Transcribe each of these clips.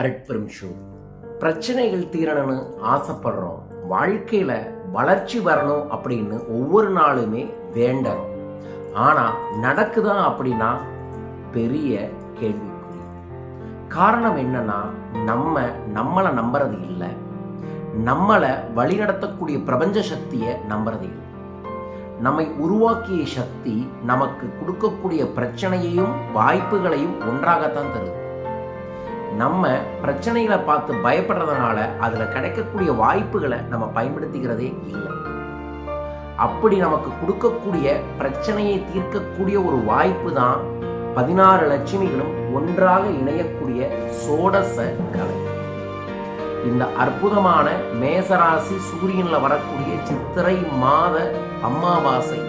அருட்பெரும் ஷோ பிரச்சனைகள் தீரணும்னு ஆசைப்படுறோம். வாழ்க்கையில் வளர்ச்சி வரணும் அப்படின்னு ஒவ்வொரு நாளுமே வேண்டறோம். ஆனால் நடக்குதா அப்படின்னா பெரிய கேள்விக்குறி. காரணம் என்னன்னா நம்ம நம்மளை நம்புறது இல்லை. நம்மளை வழிநடத்தக்கூடிய பிரபஞ்ச சக்தியை நம்புறது இல்லை. நம்மை உருவாக்கிய சக்தி நமக்கு கொடுக்கக்கூடிய பிரச்சனையையும் வாய்ப்புகளையும் ஒன்றாகத்தான் தருது. நம்ம பிரச்சனைகளை பார்த்து பயப்படுறதுனால அதில் கிடைக்கக்கூடிய வாய்ப்புகளை நம்ம பயன்படுத்திக்கிறதே இல்லை. அப்படி நமக்கு கொடுக்கக்கூடிய பிரச்சனையை தீர்க்கக்கூடிய ஒரு வாய்ப்பு தான் பதினாறு லட்சுமிகளும் ஒன்றாக இணையக்கூடிய சோடச கலை. இந்த அற்புதமான மேசராசி சூரியன்ல வரக்கூடிய சித்திரை மாத அம்மாவாசை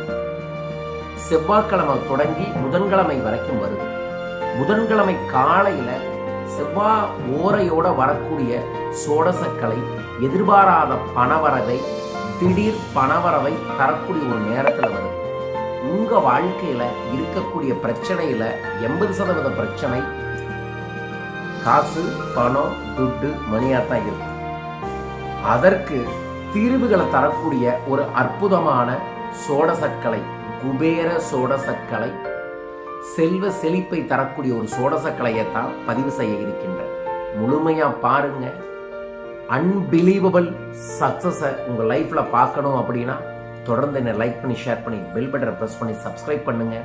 செவ்வாய்க்கிழமை தொடங்கி புதன்கிழமை வரைக்கும் வருது. புதன்கிழமை காலையில செவ்வா ஓரையோட வரக்கூடிய சோடசக்கலை எதிர்பாராத பணவரவை திடீர் பணவரவை தரக்கூடிய ஒரு நேரத்தில் வருது. உங்க வாழ்க்கையில இருக்கக்கூடிய பிரச்சனையில எண்பது சதவீத பிரச்சனை காசு பணம் துட்டு மணியாத்தான் இருக்கும் அதற்கு தீர்வுகளை தரக்கூடிய ஒரு அற்புதமான சோடசக்கலை குபேர சோடசக்கலை செல்வ செழிப்பை தரக்கூடிய ஒரு சோடசக்கலையை தான் பதிவு செய்ய இருக்கின்ற முழுமையா பாருங்க. அன்பிலீவபிள் சக்ஸஸை உங்கள் லைஃப்பில் பார்க்கணும் அப்படின்னா தொடர்ந்து என்னை லைக் பண்ணி ஷேர் பண்ணி பெல் பட்டனை ப்ரெஸ் பண்ணி சப்ஸ்கிரைப் பண்ணுங்க.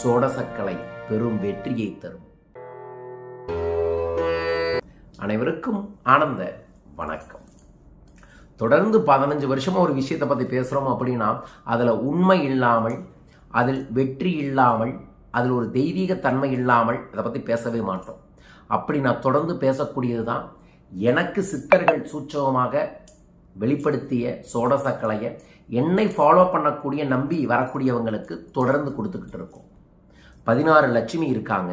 சோடசக்கலை பெரும் வெற்றியை தரும். அனைவருக்கும் ஆனந்த வணக்கம். தொடர்ந்து பதினஞ்சு வருஷமா ஒரு விஷயத்தை பற்றி பேசுகிறோம் அப்படின்னா அதில் உண்மை இல்லாமல் அதில் வெற்றி இல்லாமல் அதில் ஒரு தெய்வீக தன்மை இல்லாமல் அதை பற்றி பேசவே மாட்டோம். அப்படி நான் தொடர்ந்து பேசக்கூடியது தான் எனக்கு சித்தர்கள் சூட்சகமாக வெளிப்படுத்திய சோடசக்கலையை என்னை ஃபாலோ பண்ணக்கூடிய நம்பி வரக்கூடியவங்களுக்கு தொடர்ந்து கொடுத்துக்கிட்டு இருக்கோம். பதினாறு லட்சுமி இருக்காங்க.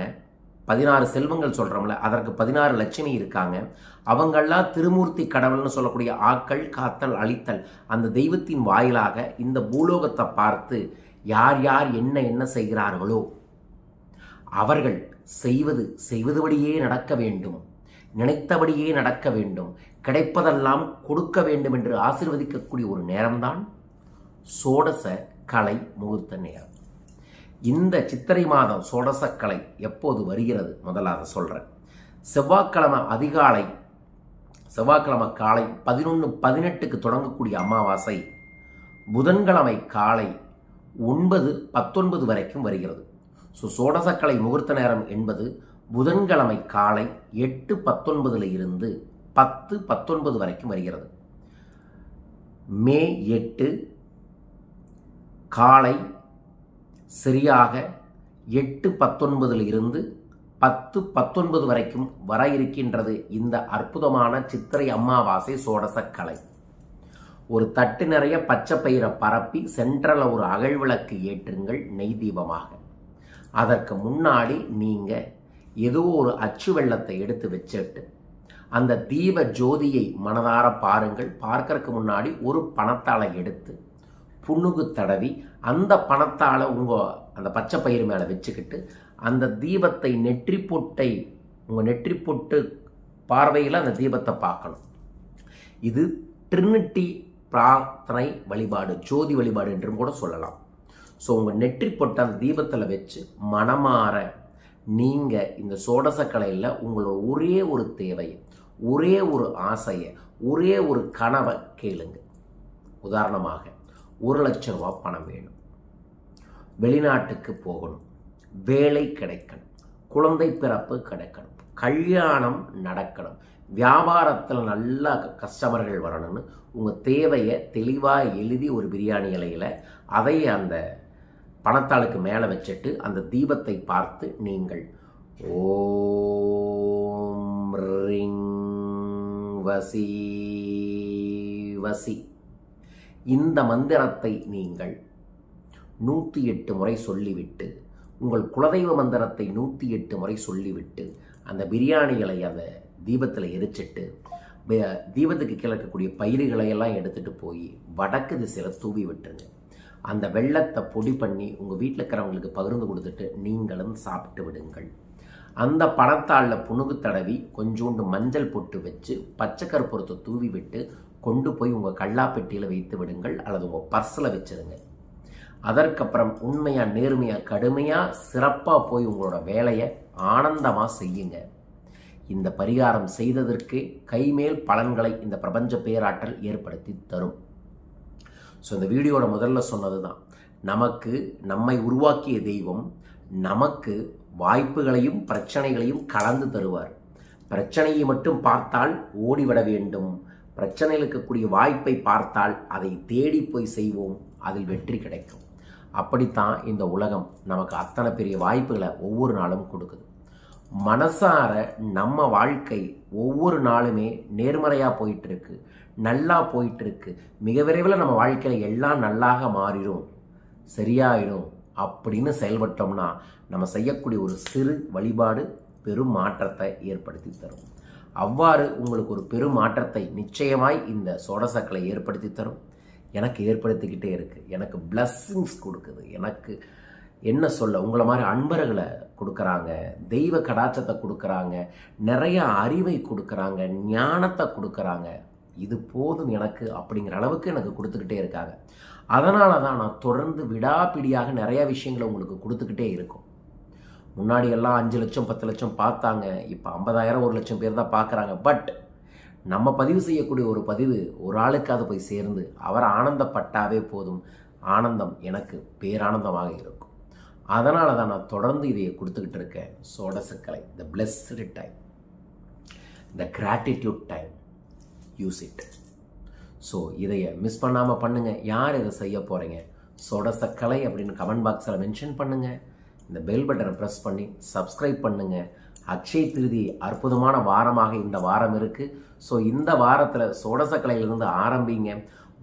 பதினாறு செல்வங்கள் சொல்கிறோம்ல அதற்கு பதினாறு லட்சுமி இருக்காங்க. அவங்கெல்லாம் திருமூர்த்தி கடவுள்னு சொல்லக்கூடிய ஆக்கள் காத்தல் அழித்தல் அந்த தெய்வத்தின் வாயிலாக இந்த பூலோகத்தை பார்த்து யார் யார் என்ன என்ன செய்கிறார்களோ அவர்கள் செய்வது செய்வதுபடியே நடக்க வேண்டும். நினைத்தபடியே நடக்க வேண்டும். கிடைப்பதெல்லாம் கொடுக்க வேண்டும் என்று ஆசிர்வதிக்கக்கூடிய ஒரு நேரம்தான் சோடச கலை முகூர்த்த நேரம். இந்த சித்திரை மாதம் சோடசக்கலை எப்போது வருகிறது? முதலாக சொல்கிறேன் செவ்வாய்க்கிழமை அதிகாலை செவ்வாய்க்கிழமை காலை பதினொன்று பதினெட்டுக்கு தொடங்கக்கூடிய அமாவாசை புதன்கிழமை காலை ஒன்பது பத்தொன்பது வரைக்கும் வருகிறது. ஸோ சோடசக்கலை முகூர்த்த நேரம் என்பது புதன்கிழமை காலை எட்டு பத்தொன்பதுல இருந்து பத்து பத்தொன்பது வரைக்கும் வருகிறது. மே எட்டு காலை சரியாக எட்டு பத்தொன்பதில் இருந்து பத்து பத்தொன்பது வரைக்கும் வர இருக்கின்றது இந்த அற்புதமான சித்திரை அமாவாசை சோடசக்கலை ஒரு தட்டு நிறைய பச்சை பயிரை பரப்பி சென்ட்ரலில் ஒரு அகழ்விளக்கு ஏற்றுங்கள் நெய் தீபமாக. அதற்கு முன்னாடி நீங்கள் ஏதோ ஒரு அச்சு வெள்ளத்தை எடுத்து வச்சுட்டு அந்த தீப ஜோதியை மனதார பாருங்கள். பார்க்கறதுக்கு முன்னாடி ஒரு பணத்தாளை எடுத்து புண்ணுக்கு தடவி அந்த பணத்தால் உங்கள் அந்த பச்சை பயிர் மேலே வச்சுக்கிட்டு அந்த தீபத்தை நெற்றி பொட்டை உங்கள் நெற்றி பொட்டு பார்வையில் அந்த தீபத்தை பார்க்கணும். இது ட்ரினிட்டி பிரார்த்தனை வழிபாடு ஜோதி வழிபாடு என்றும் கூட சொல்லலாம். ஸோ உங்கள் நெற்றி பொட்டை அந்த தீபத்தில் வச்சு மனமாற நீங்கள் இந்த சோடசக்கலையில் உங்களோட ஒரே ஒரு தேவையை ஒரே ஒரு ஆசையை ஒரே ஒரு கனவை கேளுங்க. உதாரணமாக ஒரு லட்சம் ரூபா பணம் வேணும். வெளிநாட்டுக்கு போகணும். வேலை கிடைக்கணும். குழந்தை பிறப்பு கிடைக்கணும். கல்யாணம் நடக்கணும். வியாபாரத்தில் நல்ல கஸ்டமர்கள் வரணும்னு உங்கள் தேவையை தெளிவாக எழுதி ஒரு பிரியாணி இலையில் அதை அந்த பணத்தாளுக்கு மேலே வச்சுட்டு அந்த தீபத்தை பார்த்து நீங்கள் ஓம் ரிங் வசி வசி. இந்த மந்திரத்தை நீங்கள் நூற்றி எட்டு முறை சொல்லிவிட்டு உங்கள் குலதெய்வ மந்திரத்தை நூற்றி எட்டு முறை சொல்லிவிட்டு அந்த பிரியாணிகளை அந்த தீபத்தில் எரிச்சிட்டு தீபத்துக்கு கிழக்கக்கூடிய பயிர்களையெல்லாம் எடுத்துகிட்டு போய் வடக்கு திசையில் தூவி விட்டுருங்க. அந்த வெள்ளத்தை பொடி பண்ணி உங்கள் வீட்டில் இருக்கிறவங்களுக்கு பகிர்ந்து கொடுத்துட்டு நீங்களும் சாப்பிட்டு விடுங்கள். அந்த பணத்தாளில் புணுகு தடவி கொஞ்சோண்டு மஞ்சள் பொட்டு வச்சு பச்சை கற்பூரத்தை தூவி விட்டு கொண்டு போய் உங்கள் கல்லாப்பெட்டியில் வைத்து விடுங்கள் அல்லது உங்கள் பர்ஸில் வச்சுருங்க. அதற்கப்புறம் உண்மையாக நேர்மையாக கடுமையாக சிறப்பாக போய் உங்களோட வேலையை ஆனந்தமாக செய்யுங்க. இந்த பரிகாரம் செய்ததற்கு கைமேல் பலன்களை இந்த பிரபஞ்ச பேராற்றல் ஏற்படுத்தி தரும். ஸோ இந்த வீடியோட முதல்ல சொன்னது தான் நமக்கு நம்மை உருவாக்கிய தெய்வம் நமக்கு வாய்ப்புகளையும் பிரச்சனைகளையும் கலந்து தருவார். பிரச்சனையை மட்டும் பார்த்தால் ஓடிவிட வேண்டும். பிரச்சனையில் இருக்கக்கூடிய வாய்ப்பை பார்த்தால் அதை தேடி போய் செய்வோம். அதில் வெற்றி கிடைக்கும். அப்படித்தான் இந்த உலகம் நமக்கு அத்தனை பெரிய வாய்ப்புகளை ஒவ்வொரு நாளும் கொடுக்குது. மனசார நம்ம வாழ்க்கை ஒவ்வொரு நாளுமே நேர்மறையாக போயிட்டு இருக்கு. நல்லா போயிட்டு இருக்கு மிக விரைவில் நம்ம வாழ்க்கையில் எல்லாம் நல்லாக மாறிடும் சரியாயிடும் அப்படின்னு செயல்பட்டோம்னா நம்ம செய்யக்கூடிய ஒரு சிறு வழிபாடு பெரும் மாற்றத்தை ஏற்படுத்தி தரும். அவ்வாறு உங்களுக்கு ஒரு பெரும் மாற்றத்தை நிச்சயமாய் இந்த சோடசக்களை ஏற்படுத்தி தரும். எனக்கு ஏற்படுத்திக்கிட்டே இருக்குது எனக்கு பிளஸ்ஸிங்ஸ் கொடுக்குது. எனக்கு என்ன சொல்ல உங்களை மாதிரி அன்பர்களை கொடுக்குறாங்க தெய்வ கடாச்சத்தை கொடுக்குறாங்க நிறைய அறிவை கொடுக்குறாங்க ஞானத்தை கொடுக்குறாங்க. இது போதும் எனக்கு அப்படிங்கிற அளவுக்கு எனக்கு கொடுத்துக்கிட்டே இருக்காங்க. அதனால தான் நான் தொடர்ந்து விடாப்பிடியாக நிறைய விஷயங்களை உங்களுக்கு கொடுத்துக்கிட்டே இருக்கும். முன்னாடி எல்லாம் அஞ்சு லட்சம் பத்து லட்சம் பார்த்தாங்க. இப்போ ஐம்பதாயிரம் ஒரு லட்சம் பேர் தான் பார்க்குறாங்க. பட் நம்ம பதிவு செய்யக்கூடிய ஒரு பதிவு ஒரு ஆளுக்காவது போய் சேர்ந்து அவர் ஆனந்தப்பட்டாவே போதும். ஆனந்தம் எனக்கு பேரானந்தமாக இருக்கும். அதனால தான் நான் தொடர்ந்து இதையை கொடுத்துக்கிட்டு இருக்கேன். சோடசக்கலை the blessed time the gratitude time use it so இதைய மிஸ் பண்ணாமல் பண்ணுங்கள் யார் இதை செய்ய போகிறீங்க சொடசக்கலை அப்படின்னு கமெண்ட் பாக்ஸில் மென்ஷன் பண்ணுங்கள் இந்த பெல் பட்டனை ப்ரெஸ் பண்ணி சப்ஸ்கிரைப் பண்ணுங்கள் அக்ஷய திருதி அற்புதமான வாரமாக இந்த வாரம் இருக்குது ஸோ இந்த வாரத்தில் சோடசக்கலையிலிருந்து ஆரம்பிங்க.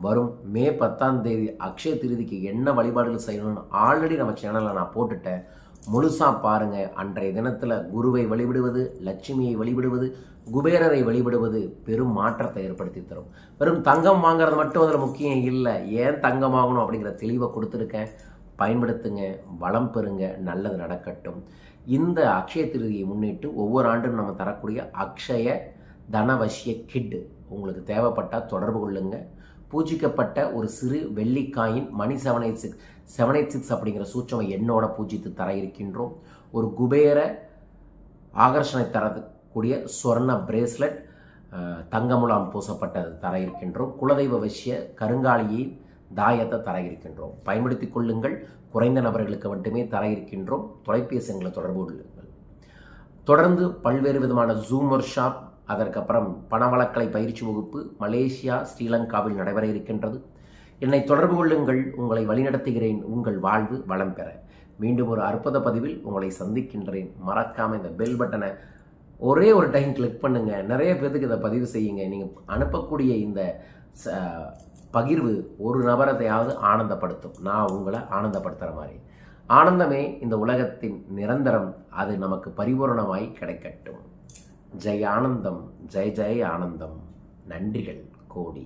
வரும் மே பத்தாம் தேதி அக்ஷய திருதிக்கு என்ன வழிபாடுகள் செய்யணும்னு ஆல்ரெடி நம்ம சேனலில் நான் போட்டுட்டேன். முழுசாக பாருங்கள் அன்றைய தினத்தில் குருவை வழிபடுவது லட்சுமியை வழிபடுவது குபேரரை வழிபடுவது பெரும் மாற்றத்தை ஏற்படுத்தி தரும். வெறும் தங்கம் வாங்குறது மட்டும் அதில் முக்கியம் இல்லை. ஏன் தங்கம் வாங்கணும் அப்படிங்கிற தெளிவை கொடுத்துருக்கேன். பயன்படுத்துங்க வளம் பெறுங்க நல்லது நடக்கட்டும். இந்த அக்ஷய திருதியை முன்னிட்டு ஒவ்வொரு ஆண்டும் நம்ம தரக்கூடிய அக்ஷய தனவசிய கிட் உங்களுக்கு தேவைப்பட்டால் தொடர்பு கொள்ளுங்கள் பூஜிக்கப்பட்ட ஒரு சிறு வெள்ளிக்காயின் மணி seven eight six seven eight six அப்படிங்கிற சூட்சமை என்னோட பூஜித்து தர இருக்கின்றோம். ஒரு குபேர ஆகர்ஷனை தரக்கூடிய சொர்ண பிரேஸ்லெட் தங்கமுலாம் பூசப்பட்டது தர இருக்கின்றோம். குலதெய்வ வசிய கருங்காலியை தாயத்தை தர இருக்கின்றோம். பயன்படுத்திக் கொள்ளுங்கள். குறைந்த நபர்களுக்கு மட்டுமே தர இருக்கின்றோம். தொலைபேசி எங்களை தொடர்பு கொள்ளுங்கள். தொடர்ந்து பல்வேறு விதமான ஜூம் ஒர்க் ஷாப் அதற்கப்புறம் பணவளக்கலை பயிற்சி வகுப்பு மலேசியா ஸ்ரீலங்காவில் நடைபெற இருக்கின்றது. என்னை தொடர்பு கொள்ளுங்கள் உங்களை வழிநடத்துகிறேன் உங்கள் வாழ்வு வளம் பெற. மீண்டும் ஒரு அற்புத பதிவில் உங்களை சந்திக்கின்றேன். மறக்காமல் இந்த பெல் பட்டனை ஒரே ஒரு டைம் கிளிக் பண்ணுங்கள் நிறைய பேர்த்துக்கு இதை பதிவு செய்யுங்க. நீங்கள் அனுப்பக்கூடிய இந்த பகிர்வு ஒரு நபரத்தையாவது ஆனந்தப்படுத்தும். நான் உங்களை ஆனந்தப்படுத்துகிற மாதிரி. ஆனந்தமே இந்த உலகத்தின் நிரந்தரம். அது நமக்கு பரிபூரணமாய் கிடைக்கட்டும். ஜெய் ஆனந்தம் ஜெய் ஜெய் ஆனந்தம் நன்றிகள் கோடி.